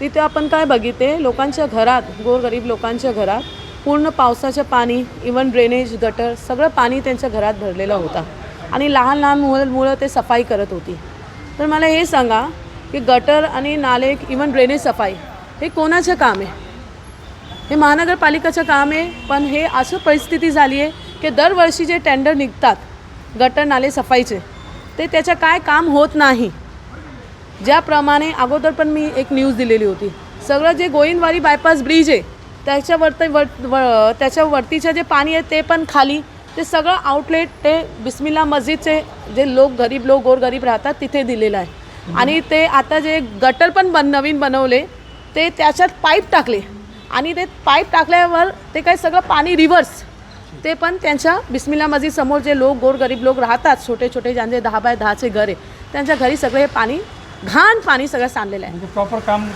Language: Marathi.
तिथे आपण काय बघितले? लोकांच्या घरात गोरगरीब लोकांच्या घरात पूर्ण पावसाचं पाणी इवन ड्रेनेज गटर सगळं पाणी त्यांच्या घरात भरलेलं होता. आणि लहान लहान मुलं मुलं ते सफाई करत होती. तर मला हे सांगा की गटर आणि नाले इवन ड्रेनेज सफाई हे कोणाचं काम आहे? हे महानगरपालिकेचं काम आहे पण हे असं परिस्थिती झाली आहे की दरवर्षी जे टेंडर निघतात गटर नाले सफाईचे ते त्याचं काय काम होत नाही. ज्याप्रमाणे अगोदर पण मी एक न्यूज दिलेली होती. सगळं जे गोविंदवाडी बायपास ब्रिज आहे त्याच्यावरती वर व- त्याच्यावरतीचं जे पाणी आहे ते पण खाली ते सगळं आउटलेट ते बिस्मिल्ला मस्जिदचे जे लोक गरीब लोक गोरगरीब राहतात तिथे दिलेलं आहे. आणि ते आता जे गटर पण बन नवीन बनवले ते त्याच्यात पाईप टाकले. आणि ते पाईप टाकल्यावर ते काय सगळं पाणी रिव्हर्स ते पण त्यांच्या बिस्मिल्ला मस्जिद समोर जे लोक गोरगरीब लोक राहतात छोटे छोटे ज्यांचे दहा बाय दहाचे घर आहे त्यांच्या घरी सगळे हे पाणी घाण पाणी सगळं सांडलेलं आहे. म्हणजे प्रॉपर काम